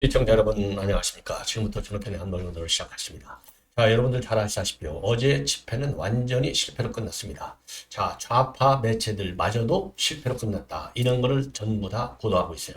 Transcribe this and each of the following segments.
시청자 여러분 안녕하십니까. 지금부터 전업편의 한번론을 시작하십니다. 자, 여러분들 잘 아시다시피요. 어제 집회는 완전히 실패로 끝났습니다. 자, 좌파 매체들 마저도 실패로 끝났다. 이런 거를 전부 다 보도하고 있어요.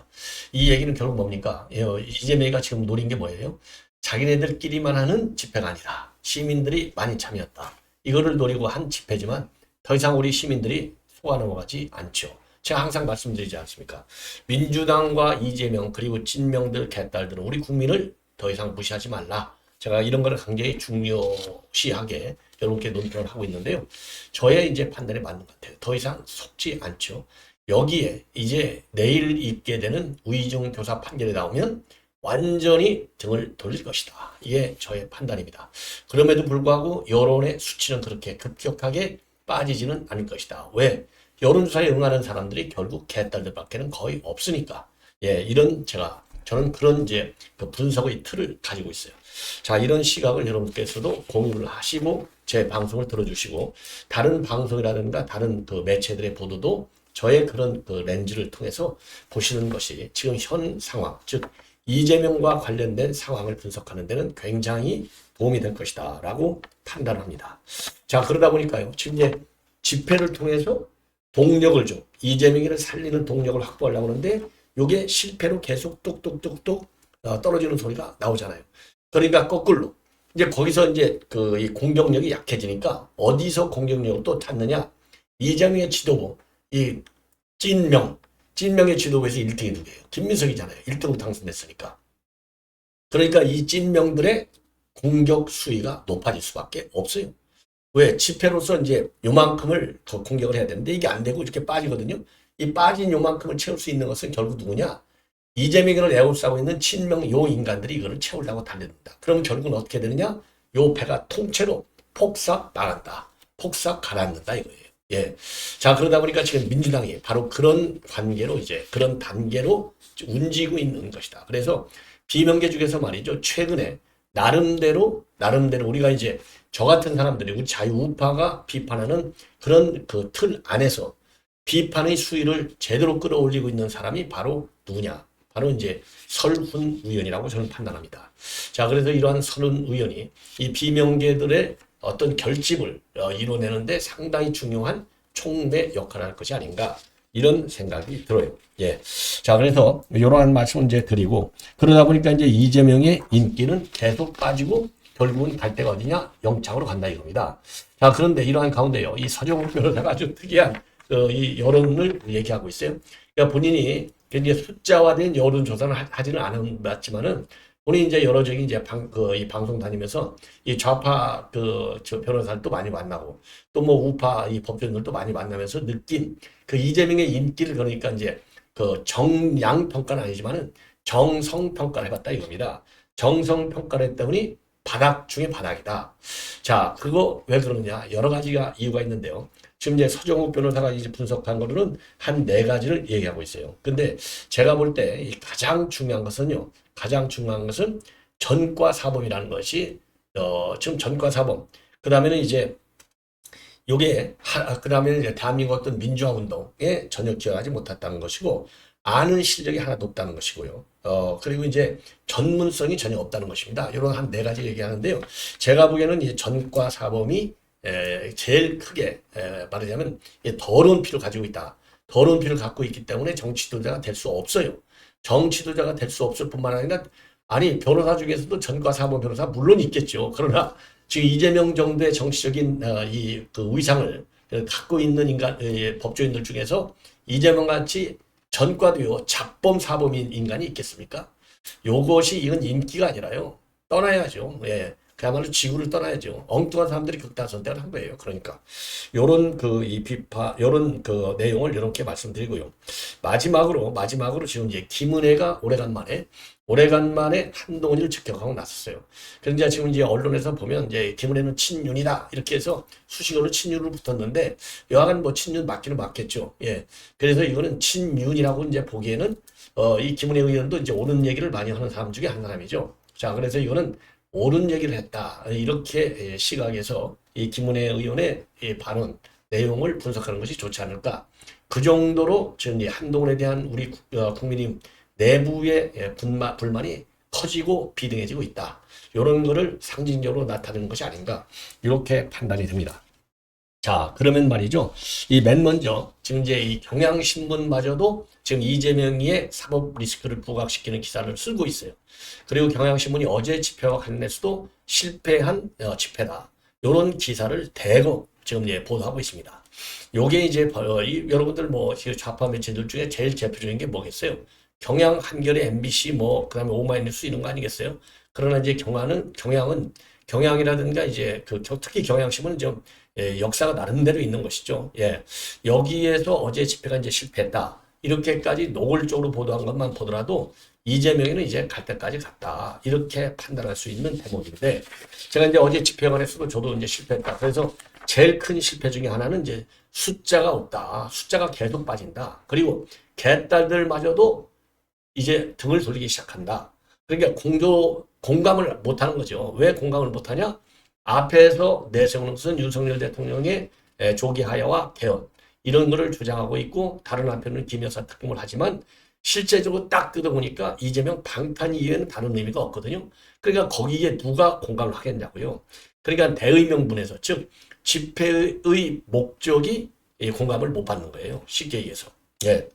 이 얘기는 결국 뭡니까? 예, 이재명이가 지금 노린 게 뭐예요? 자기네들끼리만 하는 집회가 아니다. 시민들이 많이 참여했다. 이거를 노리고 한 집회지만 더 이상 우리 시민들이 속아 넘어가지 않죠. 제가 항상 말씀드리지 않습니까? 민주당과 이재명 그리고 찐명들 개딸들은 우리 국민을 더 이상 무시하지 말라. 제가 이런 거를 굉장히 중요시하게 여러분께 논평을 하고 있는데요. 저의 이제 판단에 맞는 것 같아요. 더 이상 속지 않죠. 여기에 이제 내일 있게 되는 우이정 교사 판결이 나오면 완전히 등을 돌릴 것이다. 이게 저의 판단입니다. 그럼에도 불구하고 여론의 수치는 그렇게 급격하게 빠지지는 않을 것이다. 왜? 여론조사에 응하는 사람들이 결국 개딸들밖에는 거의 없으니까. 예, 이런 제가 저는 그런 이제 그 분석의 틀을 가지고 있어요. 자, 이런 시각을 여러분께서도 공유를 하시고 제 방송을 들어주시고 다른 방송이라든가 다른 그 매체들의 보도도 저의 그런 그 렌즈를 통해서 보시는 것이 지금 현 상황, 즉 이재명과 관련된 상황을 분석하는 데는 굉장히 도움이 될 것이다 라고 판단합니다. 자, 그러다 보니까요. 지금 이제 집회를 통해서 동력을 좀 이재명이를 살리는 동력을 확보하려고 하는데 이게 실패로 계속 뚝뚝뚝뚝 어, 떨어지는 소리가 나오잖아요. 그러니까 거꾸로 이제 거기서 이제 그 이 공격력이 약해지니까 어디서 공격력을 또 찾느냐? 이재명의 지도부 이 찐명 찐명의 지도부에서 1등이 누구예요? 김민석이잖아요. 1등으로 당선됐으니까. 그러니까 이 찐명들의 공격 수위가 높아질 수밖에 없어요. 왜? 집회로서 이제 요만큼을 더 공격을 해야 되는데 이게 안 되고 이렇게 빠지거든요. 이 빠진 요만큼을 채울 수 있는 것은 결국 누구냐? 이재명을 애호싸고 있는 친명 요 인간들이 이거를 채우려고 달려듭니다. 그럼 결국은 어떻게 되느냐? 요 배가 통째로 폭삭 나간다. 폭삭 가라앉는다 이거예요. 예. 자, 그러다 보니까 지금 민주당이 바로 그런 관계로 이제 그런 단계로 움직이고 있는 것이다. 그래서 비명계 중에서 말이죠. 최근에 나름대로, 나름대로 우리가 이제 저 같은 사람들이 우리 자유우파가 비판하는 그런 그 틀 안에서 비판의 수위를 제대로 끌어올리고 있는 사람이 바로 누구냐? 바로 이제 설훈 의원이라고 저는 판단합니다. 자, 그래서 이러한 설훈 의원이 이 비명계들의 어떤 결집을 어, 이뤄내는데 상당히 중요한 촉매 역할을 할 것이 아닌가 이런 생각이 들어요. 예. 자, 그래서 이러한 말씀을 이제 드리고 그러다 보니까 이제 이재명의 인기는 계속 빠지고 결국은 갈 데가 어디냐? 영창으로 간다 이겁니다. 자, 그런데 이러한 가운데요. 이 서정욱 변호사가 아주 특이한 어, 이 여론을 얘기하고 있어요. 그러니까 본인이 이제 숫자화된 여론 조사를 하- 하지는 않았지만은 본인이 이제 여러 저기 이제 방, 그, 이 방송 다니면서 이 좌파 그, 저 변호사들도 많이 만나고 또 뭐 우파 이 법조인들도 많이 만나면서 느낀 그 이재명의 인기를 그러니까 이제 그 정양 평가는 아니지만은 정성 평가를 해봤다 이겁니다. 정성 평가를 했더니 바닥 중에 바닥이다. 자, 그거 왜 그러느냐? 여러 가지가 이유가 있는데요. 지금 이제 서정욱 변호사가 이제 분석한 거로는 한 네 가지를 얘기하고 있어요. 근데 제가 볼 때 가장 중요한 것은요. 가장 중요한 것은 전과 사범이라는 것이 어, 지금 전과 사범. 그다음에는 이제 요게 하, 그다음에 이제 대한민국 어떤 민주화 운동에 전혀 기여하지 못했다는 것이고 아는 실력이 하나도 없다는 것이고요. 어, 그리고 이제 전문성이 전혀 없다는 것입니다. 이런 한 네 가지 얘기하는데요. 제가 보기에는 이 전과 사범이 에, 제일 크게 에, 말하자면 이 더러운 피를 가지고 있다. 더러운 피를 갖고 있기 때문에 정치 지도자가 될 수 없어요. 정치 지도자가 될 수 없을 뿐만 아니라 아니 변호사 중에서도 전과 사범 변호사 물론 있겠죠. 그러나 지금 이재명 정도의 정치적인 어, 이그 의상을 갖고 있는 인간 에, 법조인들 중에서 이재명 같이 전과도요 잡범 사범인 인간이 있겠습니까? 요것이 이건 인기가 아니라요 떠나야죠. 예. 그야말로 지구를 떠나야죠. 엉뚱한 사람들이 극단 선택을 한 거예요. 그러니까 요런 그 이 비파 요런 그 내용을 이렇게 말씀드리고요. 마지막으로 마지막으로 지금 이제 김은혜가 오래간만에 오래간만에 한동훈이를 직격하고 나섰어요. 그런데 지금 이제 언론에서 보면 이제 김은혜는 친윤이다 이렇게 해서 수식어로 친윤으로 붙었는데 여하간 뭐 친윤 맞기는 맞겠죠. 예. 그래서 이거는 친윤이라고 이제 보기에는 어, 이 김은혜 의원도 이제 옳은 얘기를 많이 하는 사람 중에 한 사람이죠. 자, 그래서 이거는 옳은 얘기를 했다. 이렇게 예, 시각에서 이 김은혜 의원의 이 발언 내용을 분석하는 것이 좋지 않을까. 그 정도로 지금 이 한동훈에 대한 우리 국- 어, 국민이 내부의 예, 분마, 불만이 커지고 비등해지고 있다. 이런 거를 상징적으로 나타내는 것이 아닌가 이렇게 판단이 됩니다. 자, 그러면 말이죠. 이 맨 먼저 지금 이제 이 경향신문마저도 지금 이재명의 사법 리스크를 부각시키는 기사를 쓰고 있어요. 그리고 경향신문이 어제 집회와 관련해서도 실패한 어, 집회다. 이런 기사를 대거 지금 예, 보도하고 있습니다. 요게 이제 어, 이, 여러분들 뭐 좌파 매체들 중에 제일 대표적인 게 뭐겠어요? 경향 한겨레 MBC 뭐 그다음에 오마이뉴스 이런 거 아니겠어요? 그러나 이제 경향은 경향은 경향이라든가 이제 그 겨- 특히 경향신문은 좀 예, 역사가 나름대로 있는 것이죠. 예. 여기에서 어제 집회가 이제 실패했다. 이렇게까지 노골적으로 보도한 것만 보더라도 이재명이는 이제 갈 때까지 갔다. 이렇게 판단할 수 있는 대목인데 제가 이제 어제 집회에 관해서도 저도 이제 실패했다. 그래서 제일 큰 실패 중에 하나는 이제 숫자가 없다. 숫자가 계속 빠진다. 그리고 개딸들마저도 이제 등을 돌리기 시작한다. 그러니까 공조 공감을 못하는 거죠. 왜 공감을 못하냐? 앞에서 내세우는 것은 윤석열 대통령의 에, 조기 하야와 개헌 이런 거를 주장하고 있고 다른 한편은 김 여사 특검을 하지만 실제적으로 딱 뜯어보니까 이재명 방탄 이외에는 다른 의미가 없거든요. 그러니까 거기에 누가 공감을 하겠냐고요. 그러니까 대의명분에서 즉 집회의 목적이 이 공감을 못 받는 거예요. 쉽게 얘기해서. 예.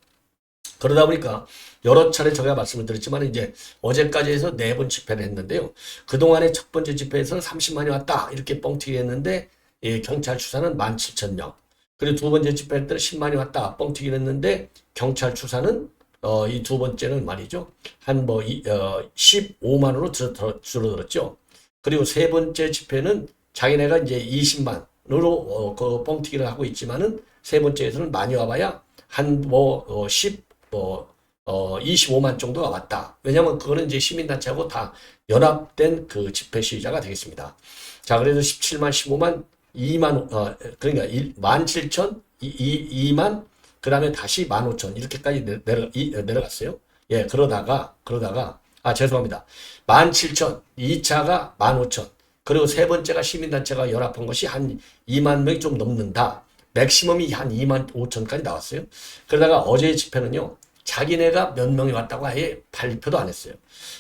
그러다 보니까 여러 차례 제가 말씀을 드렸지만 이제 어제까지 해서 네 번 집회를 했는데요. 그동안의 첫 번째 집회에서는 30만이 왔다 이렇게 뻥튀기 했는데 예, 경찰 추사는 17,000명. 그리고 두 번째 집회 때는 10만이 왔다 뻥튀기를 했는데 경찰 추사는 어, 이 두 번째는 말이죠. 한뭐 어, 15만으로 줄어들- 줄어들었죠. 그리고 세 번째 집회는 자기네가 이제 20만으로 어, 그 뻥튀기를 하고 있지만은 세 번째에서는 많이 와봐야 한뭐 어, 10, 뭐 어, 25만 정도가 왔다. 왜냐면 그거는 이제 시민단체하고 다 연합된 그 집회 시위자가 되겠습니다. 자, 그래서 17만, 15만, 2만, 어, 그러니까 1, 17,000, 2, 2만, 그 다음에 다시 15,000, 이렇게까지 내- 내려, 이, 내려갔어요. 예, 그러다가, 그러다가, 아, 죄송합니다. 17,000, 2차가 15,000, 그리고 세 번째가 시민단체가 연합한 것이 한 2만 명이 좀 넘는다. 맥시멈이 한 2만 5천까지 나왔어요. 그러다가 어제 집회는요, 자기네가 몇 명이 왔다고 아예 발표도 안 했어요.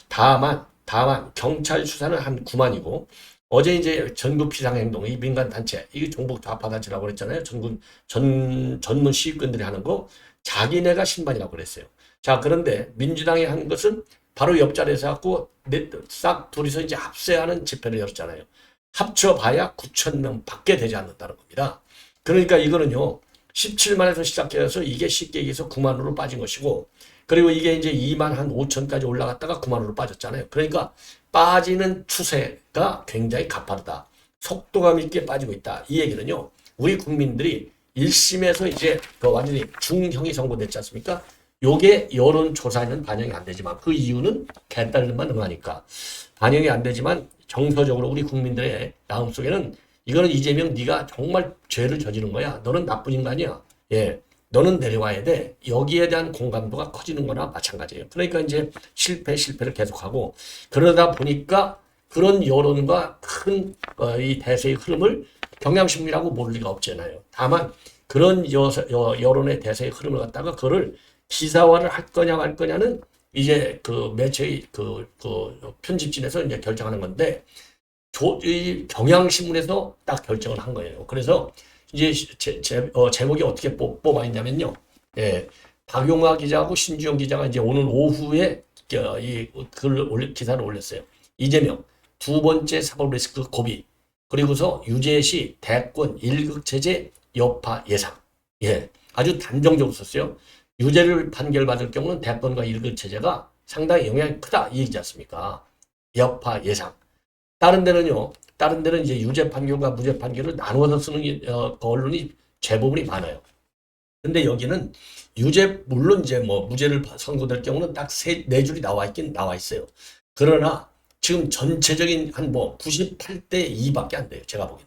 다만, 다만, 경찰 수사는 한 9만이고, 어제 이제 전국 비상행동, 이 민간단체, 이게 종북 좌파단체라고 그랬잖아요. 전국, 전, 전문 시위꾼들이 하는 거, 자기네가 10만이라고 그랬어요. 자, 그런데 민주당이 한 것은 바로 옆자리에서 갖고 네- 싹 둘이서 이제 합세하는 집회를 열었잖아요. 합쳐봐야 9천 명 밖에 되지 않는다는 겁니다. 그러니까 이거는요, 17만에서 시작해서 이게 쉽게 얘기해서 9만으로 빠진 것이고, 그리고 이게 이제 2만 한 5천까지 올라갔다가 9만으로 빠졌잖아요. 그러니까 빠지는 추세가 굉장히 가파르다. 속도감 있게 빠지고 있다. 이 얘기는요, 우리 국민들이 1심에서 이제 그 완전히 중형이 선고됐지 않습니까? 요게 여론조사에는 반영이 안 되지만 그 이유는 개딸들만 응하니까 반영이 안 되지만 정서적으로 우리 국민들의 마음속에는 이거는 이재명 네가 정말 죄를 저지른 거야. 너는 나쁜 인간이야. 예. 너는 내려와야 돼. 여기에 대한 공감도가 커지는 거나 마찬가지예요. 그러니까 이제 실패, 실패를 계속하고 그러다 보니까 그런 여론과 큰 어, 이 대세의 흐름을 경향신문이라고 모를 리가 없잖아요. 다만 그런 여, 여, 여론의 대세의 흐름을 갖다가 그거를 기사화를 할 거냐 말 거냐는 이제 그 매체의 그, 그 편집진에서 이제 결정하는 건데 조, 이 경향신문에서 딱 결정을 한 거예요. 그래서 이제 제, 제, 어, 제목이 어떻게 뽑, 뽑아 있냐면요. 예, 박용화 기자하고 신주영 기자가 이제 오늘 오후에 어, 이 글을 올리, 기사를 올렸어요. 이재명 두 번째 사법 리스크 고비 그리고서 유죄시 대권 일극 체제 여파 예상. 예, 아주 단정적으로 썼어요. 유죄를 판결받을 경우는 대권과 일극 체제가 상당히 영향이 크다 이 얘기지 않습니까? 여파 예상. 다른 데는요. 다른 데는 이제 유죄 판결과 무죄 판결을 나누어서 쓰는 게, 어, 그 언론이 제법이 많아요. 근데 여기는 유죄 물론 이제 뭐 무죄를 선고될 경우는 딱 세 네 줄이 나와 있긴 나와 있어요. 그러나 지금 전체적인 한 뭐 98대 2밖에 안 돼요. 제가 보기에는.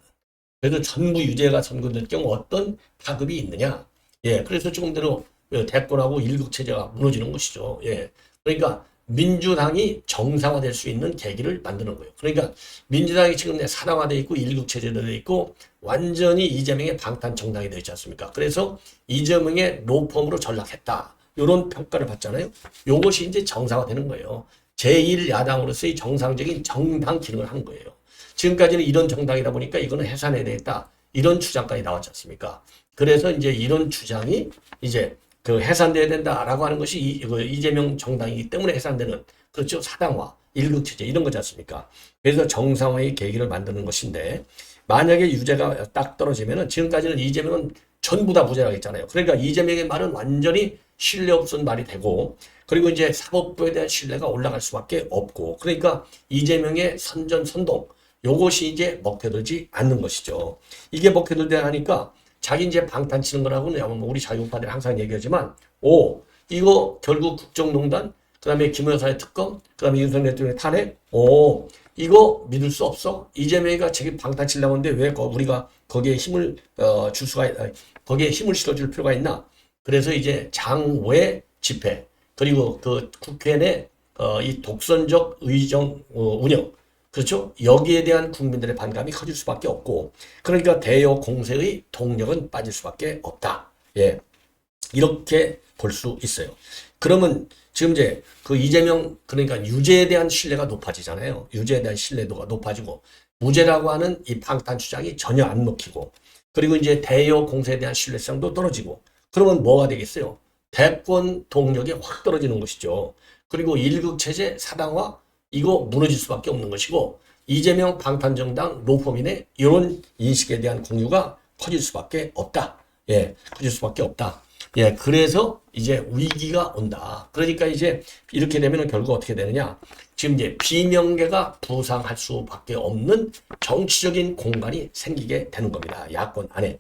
그래서 전부 유죄가 선고될 경우 어떤 파급이 있느냐? 예, 그래서 조금 대로 대권하고 일국 체제가 무너지는 것이죠. 예, 그러니까 민주당이 정상화될 수 있는 계기를 만드는 거예요. 그러니까 민주당이 지금 사당화돼 있고 일국 체제로 돼 있고 완전히 이재명의 방탄 정당이 되지 않습니까? 그래서 이재명의 로펌으로 전락했다. 이런 평가를 받잖아요. 요것이 이제 정상화되는 거예요. 제1야당으로서의 정상적인 정당 기능을 한 거예요. 지금까지는 이런 정당이다 보니까 이거는 해산해야 되겠다. 이런 주장까지 나왔지 않습니까? 그래서 이제 이런 주장이 이제 그 해산돼야 된다라고 하는 것이 이, 그 이재명 정당이기 때문에 해산되는 그렇죠. 사당화, 일극체제 이런 거지 않습니까? 그래서 정상화의 계기를 만드는 것인데 만약에 유죄가 딱 떨어지면은 지금까지는 이재명은 전부 다 부재라고 했잖아요. 그러니까 이재명의 말은 완전히 신뢰 없은 말이 되고 그리고 이제 사법부에 대한 신뢰가 올라갈 수밖에 없고 그러니까 이재명의 선전 선동 요것이 이제 먹혀들지 않는 것이죠. 이게 먹혀들다 하니까 자기 이제 방탄 치는 거라고는 우리 자유파들이 항상 얘기하지만 오 이거 결국 국정농단 그다음에 김 여사의 특검 그다음에 윤석열 대통령의 탄핵 오 이거 믿을 수 없어. 이재명이가 자기 방탄 치려고 하는데 왜 거- 우리가 거기에 힘을 어, 줄 수가 있- 아니, 거기에 힘을 실어줄 필요가 있나? 그래서 이제 장외 집회 그리고 그 국회 내 어, 이 독선적 의정 어, 운영 그렇죠? 여기에 대한 국민들의 반감이 커질 수밖에 없고, 그러니까 대여 공세의 동력은 빠질 수밖에 없다. 예. 이렇게 볼 수 있어요. 그러면 지금 이제 그 이재명, 그러니까 유죄에 대한 신뢰가 높아지잖아요. 유죄에 대한 신뢰도가 높아지고, 무죄라고 하는 이 방탄 주장이 전혀 안 먹히고, 그리고 이제 대여 공세에 대한 신뢰성도 떨어지고, 그러면 뭐가 되겠어요? 대권 동력이 확 떨어지는 것이죠. 그리고 일극 체제 사당화, 이거 무너질 수밖에 없는 것이고 이재명 방탄정당 로펌인의 이런 인식에 대한 공유가 커질 수밖에 없다. 예, 커질 수밖에 없다. 예, 그래서 이제 위기가 온다. 그러니까 이제 이렇게 되면 결국 어떻게 되느냐? 지금 이제 비명계가 부상할 수밖에 없는 정치적인 공간이 생기게 되는 겁니다. 야권 안에.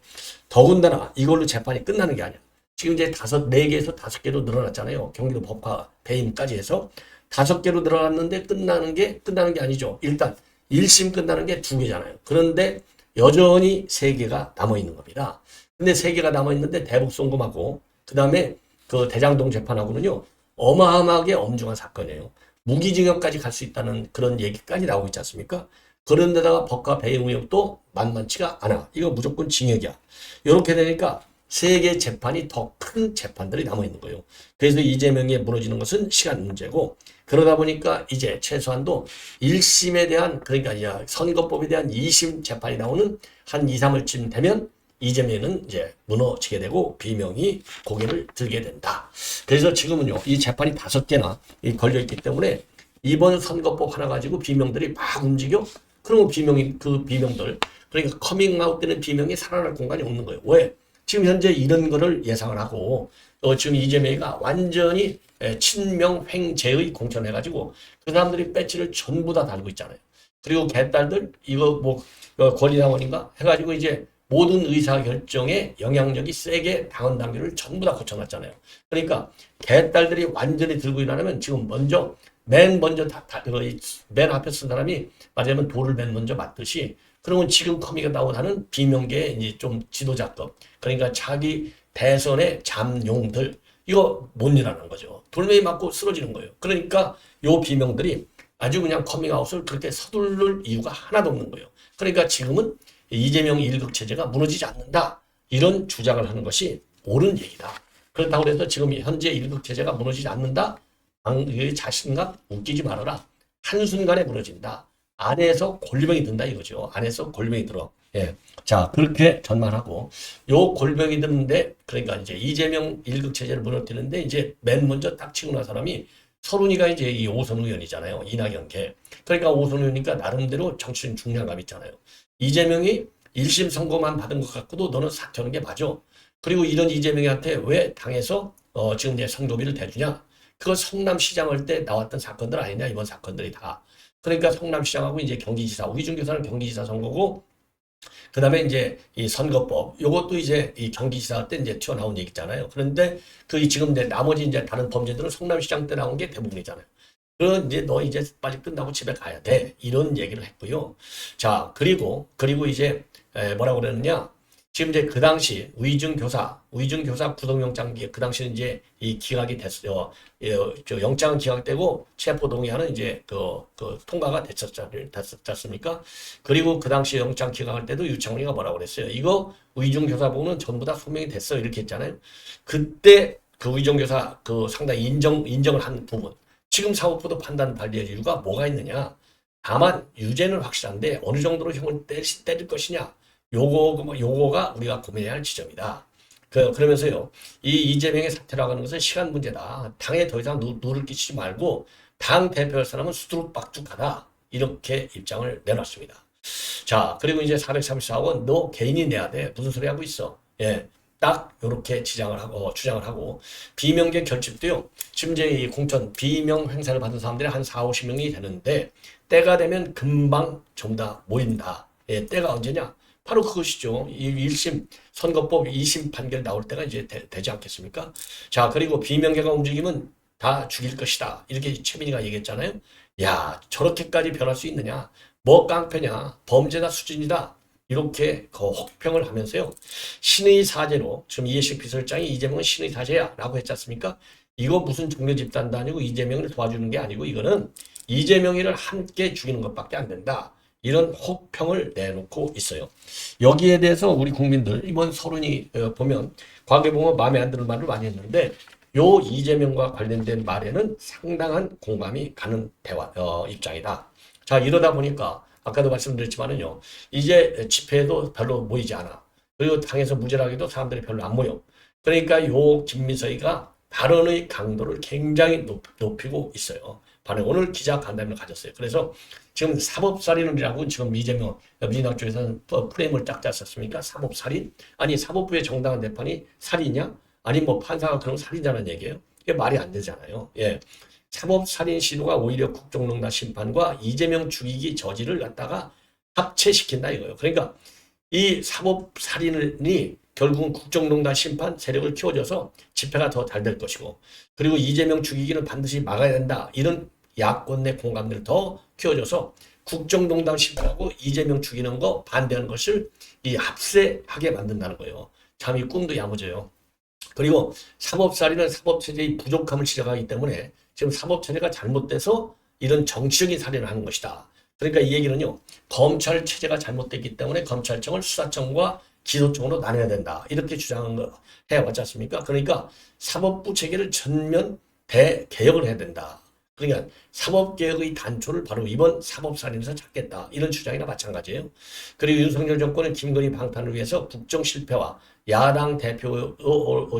더군다나 이걸로 재판이 끝나는 게 아니야. 지금 이제 다섯, 네 개에서 다섯 개로 늘어났잖아요. 경기도 법과 배임까지 해서. 다섯 개로 늘어났는데 끝나는 게 끝나는 게 아니죠. 일단 1심 끝나는 게 두 개잖아요. 그런데 여전히 세 개가 남아 있는 겁니다. 근데 세 개가 남아 있는데 대북 송금하고 그다음에 그 대장동 재판하고는요. 어마어마하게 엄중한 사건이에요. 무기징역까지 갈 수 있다는 그런 얘기까지 나오고 있지 않습니까? 그런데다가 법과 배임 의혹도 만만치가 않아. 이거 무조건 징역이야. 이렇게 되니까 세계 재판이 더 큰 재판들이 남아 있는 거예요. 그래서 이재명이 무너지는 것은 시간 문제고 그러다 보니까 이제 최소한도 1심에 대한 그러니까 선거법에 대한 2심 재판이 나오는 한 2, 3월쯤 되면 이재명은 이제 무너지게 되고 비명이 고개를 들게 된다. 그래서 지금은요 이 재판이 다섯 개나 걸려 있기 때문에 이번 선거법 하나 가지고 비명들이 막 움직여. 그러면 비명이 그 비명들 그러니까 커밍아웃 되는 비명이 살아날 공간이 없는 거예요. 왜? 지금 현재 이런 거를 예상을 하고 어, 지금 이재명이가 완전히 에, 친명 횡재의 공천해가지고 그 사람들이 배지를 전부 다 달고 있잖아요. 그리고 개딸들 이거 뭐 어, 권리당원인가 해가지고 이제 모든 의사 결정에 영향력이 세게 당원 당규를 전부 다 고쳐놨잖아요. 그러니까 개딸들이 완전히 들고 일어나면 지금 먼저 맨 먼저 다, 다, 그, 이, 맨 앞에 쓴 사람이 말하자면 돌을 맨 먼저 맞듯이 그러면 지금 커미가 나오는 비명계의 이제 좀 지도자급 그러니까 자기 대선의 잠용들 이거 못 일하는 거죠. 돌멩이 맞고 쓰러지는 거예요. 그러니까 요 비명들이 아주 그냥 커밍아웃을 그렇게 서두를 이유가 하나도 없는 거예요. 그러니까 지금은 이재명 일극 체제가 무너지지 않는다. 이런 주장을 하는 것이 옳은 얘기다. 그렇다고 해서 지금 현재 일극 체제가 무너지지 않는다. 이 자신감 웃기지 말아라. 한순간에 무너진다. 안에서 골병이 든다 이거죠. 안에서 골병이 들어. 예. 자, 그렇게 전망하고 요 골병이 드는데 그러니까 이제 이재명 일극 체제를 무너뜨리는데 이제 맨 먼저 딱 치고 난 사람이 서른이가 이제 이 오선 의원이잖아요. 이낙연 개. 그러니까 오선 의원이니까 나름대로 정치인 중량감 있잖아요. 이재명이 1심 선고만 받은 것 같고도 너는 사퇴하는 게 맞아. 그리고 이런 이재명한테 왜 당에서 어 지금 이제 선거비를 대주냐? 그거 성남시장 할 때 나왔던 사건들 아니냐 이번 사건들이 다. 그러니까 성남시장하고 이제 경기지사 우기준 교사는 경기지사 선거고 그 다음에 이제 이 선거법, 요것도 이제 이 경기지사 때 이제 튀어나온 얘기잖아요. 그런데 그 지금 이제 나머지 이제 다른 범죄들은 성남시장 때 나온 게 대부분이잖아요. 그런 이제 너 이제 빨리 끝나고 집에 가야 돼. 이런 얘기를 했고요. 자, 그리고, 그리고 이제 에, 뭐라고 그랬느냐. 지금 이제 그 당시 의중 교사, 의중 교사 구속영장 기, 그 당시는 이제 이 기각이 됐어요. 예, 저 영장은 기각되고 체포 동의하는 이제 그, 그 통과가 됐었지 않습니까? 그리고 그 당시 영장 기각할 때도 유창훈이가 뭐라고 그랬어요. 이거 의중 교사 보고는 전부 다 소명이 됐어 이렇게 했잖아요. 그때 그 의중 교사 그 상당히 인정 인정을 한 부분. 지금 사법부도 판단 발휘할 이유가 뭐가 있느냐? 다만 유죄는 확실한데 어느 정도로 형을 때릴 것이냐? 요거 뭐 요거가 우리가 고민해야 할 지점이다. 그, 그러면서요, 이 이재명의 사퇴라고 하는 것은 시간 문제다. 당에 더 이상 누, 누를 끼치지 말고, 당 대표할 사람은 수두룩박죽하다. 이렇게 입장을 내놨습니다. 자, 그리고 이제 434원, 너 개인이 내야 돼. 무슨 소리 하고 있어? 예. 딱, 요렇게 지장을 하고, 주장을 하고, 비명계 결집도요, 지금 이제 이 공천, 비명 행사를 받은 사람들이 한 4, 50명이 되는데, 때가 되면 금방 전부 다 모인다. 예, 때가 언제냐? 바로 그것이죠. 이 1심 선거법 2심 판결 나올 때가 이제 되, 지 않겠습니까? 자, 그리고 비명계가 움직이면 다 죽일 것이다. 이렇게 최민희가 얘기했잖아요. 야, 저렇게까지 변할 수 있느냐? 뭐 깡패냐? 범죄다 수준이다. 이렇게 그 혹평을 하면서요. 신의 사제로 지금 이해식 비서실장이 이재명은 신의 사제야 라고 했지 않습니까? 이거 무슨 종교 집단도 아니고 이재명을 도와주는 게 아니고 이거는 이재명이를 함께 죽이는 것밖에 안 된다. 이런 혹평을 내놓고 있어요. 여기에 대해서 우리 국민들 이번 서론이 어, 보면 과거에 보면 마음에 안 드는 말을 많이 했는데 요 이재명과 관련된 말에는 상당한 공감이 가는 대화 어, 입장이다. 자 이러다 보니까 아까도 말씀드렸지만은요 이제 집회도 별로 모이지 않아. 그리고 당에서 무죄라기도 사람들이 별로 안 모여. 그러니까 요 김민석이가 발언의 강도를 굉장히 높, 높이고 있어요. 오늘 기자 간담회를 가졌어요. 그래서 지금 사법살인이라고 지금 이재명 민주당 쪽에서는 프레임을 딱 짰었습니까? 사법살인? 아니 사법부의 정당한 대판이 살인이냐? 아니 뭐 판사가 그런 살인자는 얘기예요? 이게 말이 안 되잖아요. 예. 사법살인 시도가 오히려 국정농단 심판과 이재명 죽이기 저지를 갖다가 합체시킨다 이거예요. 그러니까 이 사법살인이 결국은 국정농단 심판 세력을 키워줘서 집회가 더 잘 될 것이고 그리고 이재명 죽이기는 반드시 막아야 된다. 이런 야권 내 공감대를 더 키워줘서 국정농단 심판하고 이재명 죽이는 거 반대하는 것을 이 합세하게 만든다는 거예요. 참 이 꿈도 야무져요. 그리고 사법살인은 사법체제의 부족함을 지적하기 때문에 지금 사법체제가 잘못돼서 이런 정치적인 살인을 하는 것이다. 그러니까 이 얘기는요. 검찰 체제가 잘못됐기 때문에 검찰청을 수사청과 기소청으로 나눠야 된다. 이렇게 주장한 거 해왔지 않습니까? 그러니까 사법부 체계를 전면 대개혁을 해야 된다. 그러니까 사법개혁의 단초를 바로 이번 사법살인에서 찾겠다. 이런 주장이나 마찬가지예요. 그리고 윤석열 정권은 김건희 방탄을 위해서 국정 실패와 야당 대표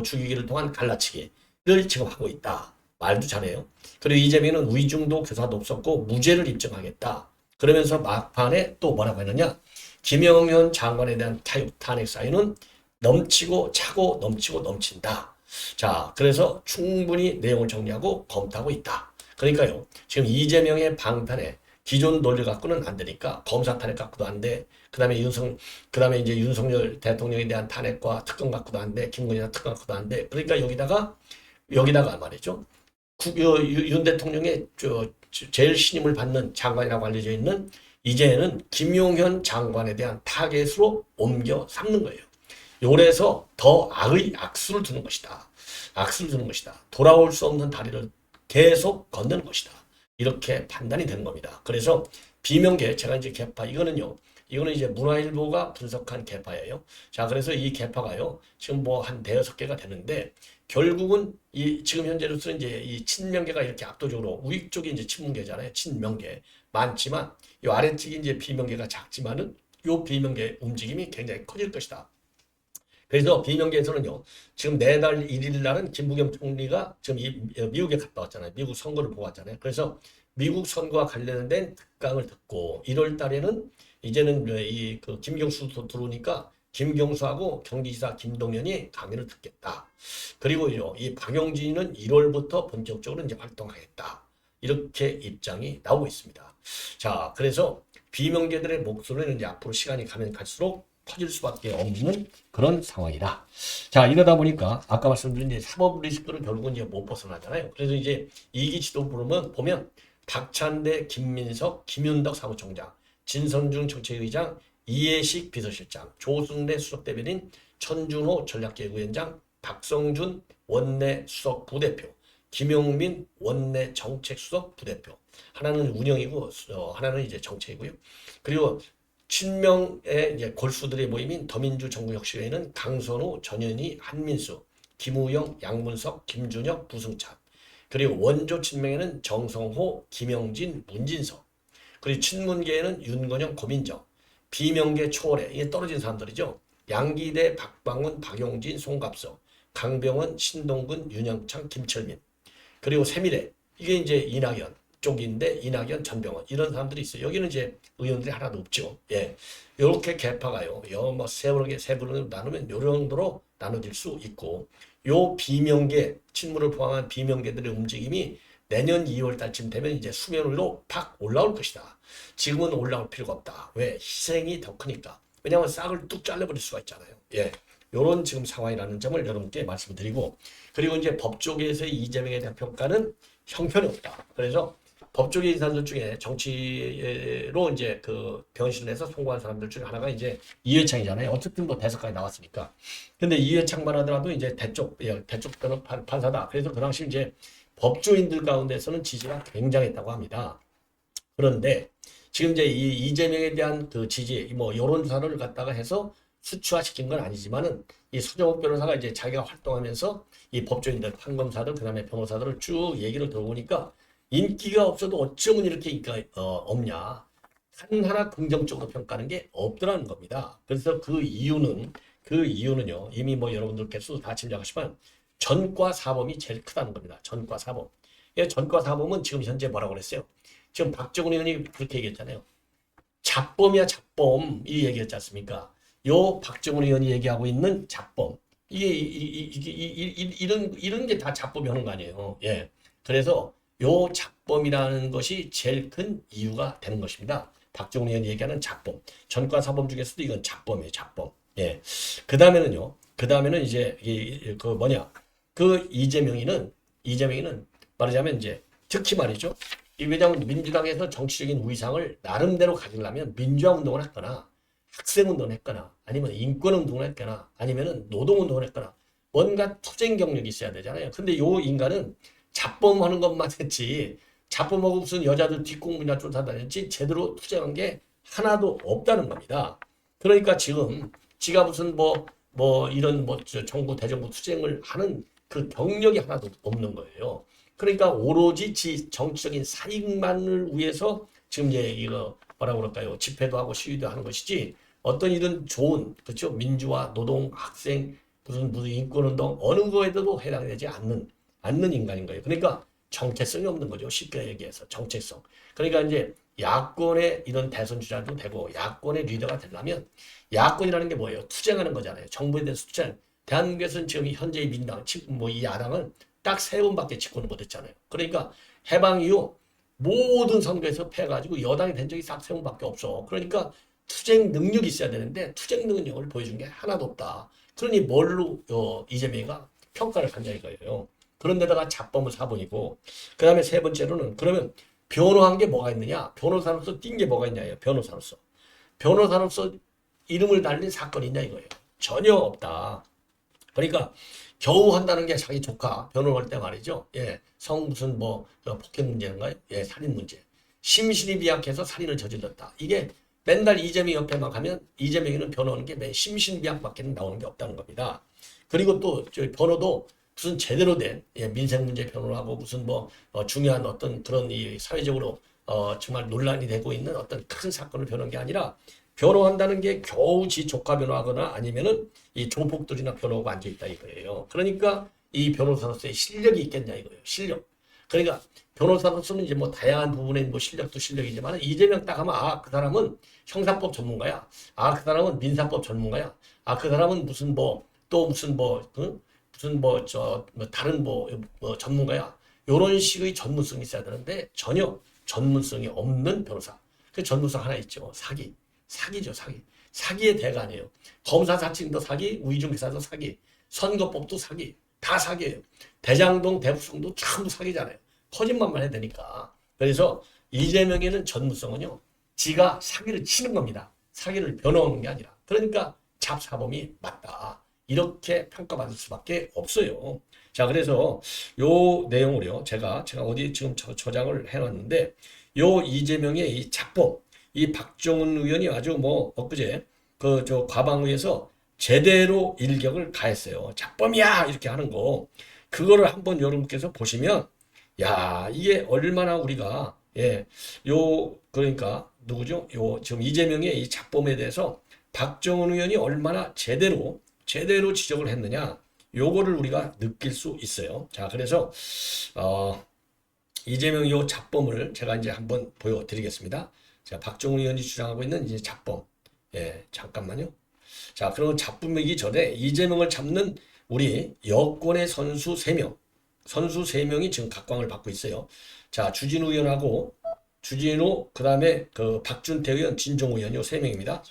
죽이기를 통한 갈라치기를 지금 하고 있다. 말도 잘해요. 그리고 이재명은 위중도 교사도 없었고 무죄를 입증하겠다. 그러면서 막판에 또 뭐라고 했느냐? 김영현 장관에 대한 탄핵 사유는 넘치고 차고 넘치고 넘친다. 자, 그래서 충분히 내용을 정리하고 검토하고 있다. 그러니까요. 지금 이재명의 방탄에 기존 논리 갖고는 안 되니까 검사 탄핵 갖고도 안 돼. 그다음에 윤석 그다음에 이제 윤석열 대통령에 대한 탄핵과 특검 갖고도 안 돼. 김건희나 특검 갖고도 안 돼. 그러니까 여기다가 여기다가 말이죠. 구, 어, 윤 대통령의 저, 제일 신임을 받는 장관이라고 알려져 있는 이제는 김용현 장관에 대한 타겟으로 옮겨 삼는 거예요. 요래서 더 악의 악수를 두는 것이다. 악수를 두는 것이다. 돌아올 수 없는 다리를 계속 건너는 것이다. 이렇게 판단이 되는 겁니다. 그래서 비명계 제가 이제 개파 이거는요. 이거는 이제 문화일보가 분석한 개파예요. 자, 그래서 이 개파가요. 지금 뭐 한 대여섯 개가 되는데 결국은 이 지금 현재로서는 이제 이 친명계가 이렇게 압도적으로 우익 쪽이 이제 친문계잖아요. 친명계 많지만 이 아래쪽이 이제 비명계가 작지만은 요 비명계 움직임이 굉장히 커질 것이다. 그래서 비명계에서는요, 지금 내달 1일 날은 김부겸 총리가 지금 이, 어, 미국에 갔다 왔잖아요. 미국 선거를 보고 왔잖아요. 그래서 미국 선거와 관련된 특강을 듣고 1월 달에는 이제는 이 그 김경수도 들어오니까 김경수하고 경기지사 김동연이 강연을 듣겠다. 그리고요, 이 박용진은 1월부터 본격적으로 이제 활동하겠다. 이렇게 입장이 나오고 있습니다. 자, 그래서 비명계들의 목소리는 이제 앞으로 시간이 가면 갈수록 커질 수밖에 없는 그런 상황이다. 자, 이러다 보니까 아까 말씀드린 이제 사법 리스크를 결국은 이제 못 벗어나잖아요. 그래서 이제 이기 지도 부르면 보면 박찬대, 김민석, 김윤덕 사무총장, 진선중 정책의장, 이해식 비서실장, 조승래 수석대변인, 천준호 전략계획위원장, 박성준 원내 수석 부대표, 김용민 원내 정책수석 부대표. 하나는 운영이고 어, 하나는 이제 정책이고요. 그리고 친명의 이제 골수들의 모임인 더민주 정부혁신회는 강선우, 전현희, 한민수, 김우영, 양문석, 김준혁, 부승찬. 그리고 원조 친명에는 정성호, 김영진, 문진석. 그리고 친문계에는 윤건영, 고민정. 비명계 초월에 이게 떨어진 사람들이죠. 양기대, 박방훈, 박용진, 송갑석. 강병원, 신동근, 윤영창, 김철민. 그리고 세미래 이게 이제 이낙연 쪽인데 이낙연, 전병헌 이런 사람들이 있어요. 여기는 이제 의원들이 하나도 없죠. 예, 이렇게 개파가요. 여뭐 세부르게 세부르게 나누면 요 정도로 나눠질 수 있고 요 비명계 친문을 포함한 비명계들의 움직임이 내년 2월 달쯤 되면 이제 수면 위로 팍 올라올 것이다. 지금은 올라올 필요가 없다. 왜? 희생이 더 크니까. 왜냐하면 싹을 뚝 잘라버릴 수가 있잖아요. 예. 요런 지금 상황이라는 점을 여러분께 말씀드리고 그리고 이제 법조계에서의 이재명에 대한 평가는 형편이 없다. 그래서 법조계 인사들 중에 정치로 이제 그 변신해서 송구한 사람들 중에 하나가 이제 이회창이잖아요. 어쨌든 뭐 대석까지 나왔으니까. 근데 이회창만 하더라도 이제 대쪽, 예, 대쪽 판사다. 그래서 그 당시 이제 법조인들 가운데서는 지지가 굉장했다고 합니다. 그런데 지금 이제 이 이재명에 대한 그 지지, 뭐 여론조사를 갖다가 해서 수치화시킨 건 아니지만은 이 서정욱 변호사가 이제 자기가 활동하면서 이 법조인들, 판검사들, 그다음에 변호사들을 쭉 얘기를 들어보니까 인기가 없어도 어쩌면 이렇게 인기가 어, 없냐. 한 하나 긍정적으로 평가하는 게 없더라는 겁니다. 그래서 그 이유는 그 이유는요. 이미 뭐 여러분들께서 다 짐작하시지만 전과 사범이 제일 크다는 겁니다. 전과 사범. 예, 전과 사범은 지금 현재 뭐라고 그랬어요? 지금 박정훈 의원이 그렇게 얘기했잖아요. 잡범이야 잡범 이 얘기했지 않습니까? 요 박정훈 의원이 얘기하고 있는 잡범 이게 이, 이, 이, 이, 이, 이런 이런 게 다 잡범이 하는 거 아니에요. 예. 그래서 요 잡범이라는 것이 제일 큰 이유가 되는 것입니다. 박정훈 의원이 얘기하는 잡범 전과 사범 중에서도 이건 잡범이에요. 잡범. 예. 그 다음에는요. 그 다음에는 이제 이, 그 뭐냐 그 이재명이는 이재명이는 말하자면 이제 특히 말이죠. 이 왜냐하면 민주당에서 정치적인 위상을 나름대로 가지려면 민주화 운동을 했거나 학생 운동을 했거나 아니면 인권 운동을 했거나 아니면은 노동 운동을 했거나 뭔가 투쟁 경력이 있어야 되잖아요. 근데 요 인간은 잡범하는 것만 했지 잡범하고 무슨 여자들 뒷공문이나 쫓아다녔지 제대로 투쟁한 게 하나도 없다는 겁니다. 그러니까 지금 지가 무슨 뭐뭐 이런 뭐저 정부 대정부 투쟁을 하는 그 경력이 하나도 없는 거예요. 그러니까 오로지 지 정치적인 사익만을 위해서 지금 이제 이거 뭐라 그럴까요? 집회도 하고 시위도 하는 것이지 어떤 이런 좋은 그렇죠 민주화 노동 학생 무슨 무슨 인권운동 어느 거에도 해당되지 않는 않는 인간인 거예요. 그러니까 정체성이 없는 거죠. 쉽게 얘기해서 정체성. 그러니까 이제 야권의 이런 대선 주자도 되고 야권의 리더가 되려면 야권이라는 게 뭐예요? 투쟁하는 거잖아요. 정부에 대해서 투쟁. 대한민국에서는 지금 현재의 민당, 뭐이 야당은 딱 세 번밖에 집권을 못했잖아요. 그러니까 해방 이후 모든 선거에서 패가지고 여당이 된 적이 딱세 번밖에 없어. 그러니까 투쟁 능력이 있어야 되는데 투쟁 능력을 보여준 게 하나도 없다. 그러니 뭘로 어, 이재명이가 평가를 한자 이거예요. 그런 데다가 잡범은 사본이고 그 다음에 세 번째로는 그러면 변호한 게 뭐가 있느냐? 변호사로서 띈게 뭐가 있냐요? 변호사로서. 변호사로서 이름을 달린 사건이 있냐 이거예요. 전혀 없다. 그러니까 겨우 한다는 게 자기 조카 변호할 때 말이죠. 예, 성 무슨 뭐 어, 폭행 문제인가요? 예, 살인 문제. 심신이 비약해서 살인을 저질렀다. 이게 맨날 이재명 옆에만 가면 이재명이는 변호하는 게매 심신비약밖에 나오는 게 없다는 겁니다. 그리고 또저 변호도 무슨 제대로 된 예, 민생 문제 변호를 하고 무슨 뭐 어, 중요한 어떤 그런 이 사회적으로 어, 정말 논란이 되고 있는 어떤 큰 사건을 변호한 게 아니라 변호한다는 게 겨우 지 조카 변호하거나 아니면은 이 조폭들이나 변호하고 앉아 있다 이거예요. 그러니까 이 변호사로서의 실력이 있겠냐 이거예요. 실력. 그러니까 변호사로서는 이제 뭐 다양한 부분의 뭐 실력도 실력이지만 이재명 딱 하면 아 그 사람은 형사법 전문가야. 아 그 사람은 민사법 전문가야. 아 그 사람은 무슨 뭐 또 무슨 뭐 응? 무슨 뭐 저 뭐 다른 뭐, 뭐 전문가야. 요런 식의 전문성이 있어야 되는데 전혀 전문성이 없는 변호사. 그 전문성 하나 있죠. 사기. 사기죠, 사기. 사기의 대가 아니에요. 검사 사칭도 사기, 우이중개사도 사기, 선거법도 사기, 다 사기예요. 대장동, 대부성도 전부 사기잖아요. 거짓말만 해야 되니까. 그래서 이재명에는 전문성은요, 지가 사기를 치는 겁니다. 사기를 변호하는 게 아니라. 그러니까 잡사범이 맞다. 이렇게 평가받을 수밖에 없어요. 자, 그래서 요 내용을요, 제가, 제가 어디 지금 저, 저장을 해 놨는데, 요 이재명의 이 잡범, 이 박정훈 의원이 아주 뭐 엊그제 그 저 과방위에서 제대로 일격을 가했어요. 잡범이야 이렇게 하는 거 그거를 한번 여러분께서 보시면 야, 이게 얼마나 우리가 예, 요 그러니까 누구죠? 요 지금 이재명의 이 잡범에 대해서 박정훈 의원이 얼마나 제대로 제대로 지적을 했느냐 요거를 우리가 느낄 수 있어요. 자, 그래서 어 이재명 요 잡범을 제가 이제 한번 보여드리겠습니다. 자, 박정훈 의원이 주장하고 있는 이제 잡범. 예, 잠깐만요. 자, 그러면 잡범이기 전에 이재명을 잡는 우리 여권의 선수 3명. 선수 3명이 지금 각광을 받고 있어요. 자, 주진우 의원하고 주진우, 그 다음에 그 박준태 의원, 진종 의원 요 3명입니다.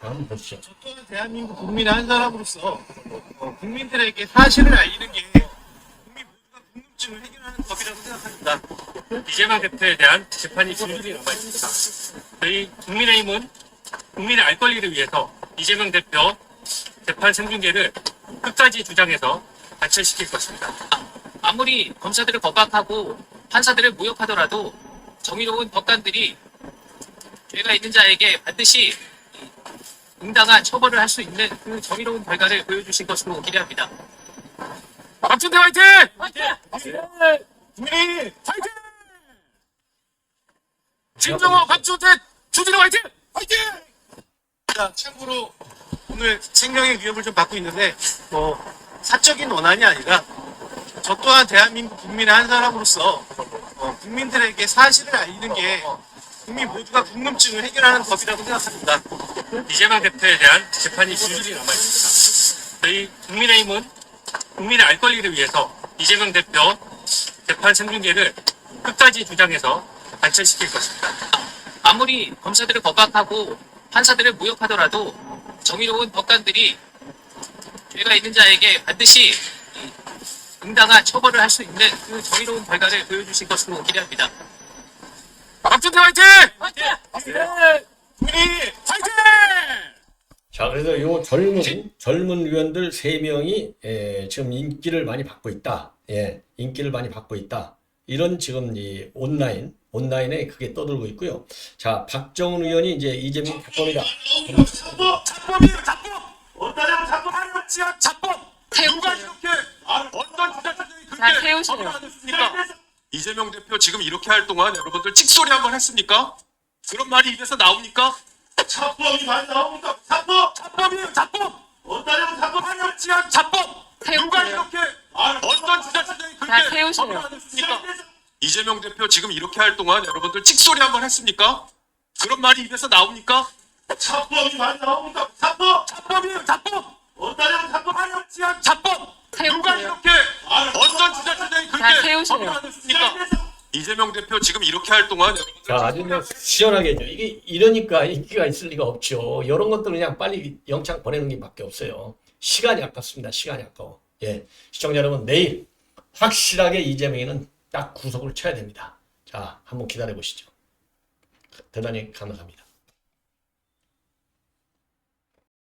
한번 보시죠. 저 또한 대한민국 국민의 한 사람으로서 어, 국민들에게 사실을 알리는 게 국민 모두가 궁금증을 해결하는 법이라고 생각합니다. 이재명 대표에 대한 재판이 줄줄이 남아 있습니다. 저희 국민의힘은 국민의 알 권리를 위해서 이재명 대표 재판 생중계를 끝까지 주장해서 관철시킬 것입니다. 아무리 검사들을 겁박하고 판사들을 무역하더라도 정의로운 법관들이 죄가 있는 자에게 반드시 응당한 처벌을 할 수 있는 그 정의로운 결과를 보여주실 것으로 기대합니다. 박준태 화이팅! 국민이 파이팅! 진정호, 박준태, 주진호 화이팅! 파이팅! 자, 참고로 오늘 생명의 위협을 좀 받고 있는데 뭐 사적인 원한이 아니라 저 또한 대한민국 국민의 한 사람으로서 어, 국민들에게 사실을 알리는 게 국민 모두가 궁금증을 해결하는 법이라고 생각합니다. 이재명 대표에 대한 재판이 줄줄이 남아 있습니다. 저희 국민의힘은 국민의 알 권리를 위해서 이재명 대표 재판 생중계를 끝까지 주장해서 관철시킬 것입니다. 아무리 검사들을 겁박하고 판사들을 무역하더라도 정의로운 법관들이 죄가 있는 자에게 반드시 응당한 처벌을 할 수 있는 그 정의로운 결과를 보여주실 것으로 기대합니다. 박준태 화이팅! 국민이 파이팅! 자, 그래서 요 젊은 젊은 의원들 세 명이 예, 지금 인기를 많이 받고 있다. 예, 인기를 많이 받고 있다. 이런 지금 이 온라인 온라인에 크게 떠들고 있고요. 자, 박정훈 의원이 이제 이재명. 잡법! 잡법이에요, 잡법! 어따냐고 잡법 하는 거지, 잡법! 누가 이렇게 어떤 주장자들이 자, 그렇게 태우세요. 이재명 대표 지금 이렇게 할 동안 여러분들 찍소리 한번 했습니까? 그런 말이 입에서 나옵니까? 잡법이 많이 나옵니까? 잡법이에요, 잡법! 어따냐고 잡법 하는 거지, 잡법! 누가. 이렇게 어떤 자, 그렇게. 법을 안 했습니까? 이재명 대표 지금 이렇게 할 동안 여러분들 찍소리 한번 했습니까? 그런 말이 입에서 나옵니까? 잡법이 많이 나옵니까? 잡법이에요, 잡법! 어따냐고 잡법 하는 거지, 잡법! 누가. 이렇게 어떤 주장자들이 자, 그렇게 했습니까? 이재명 대표 지금 이렇게 할 동안 여러분들 자, 아주 뭐 시원하게 해줘. 이게 이러니까 인기가 있을 리가 없죠. 이런 것들은 그냥 빨리 영창 보내는 게 밖에 없어요. 시간이 아깝습니다. 시간이 아까워. 예. 시청자 여러분, 내일 확실하게 이재명이는 딱 구속을 쳐야 됩니다. 자, 한번 기다려 보시죠. 대단히 감사합니다.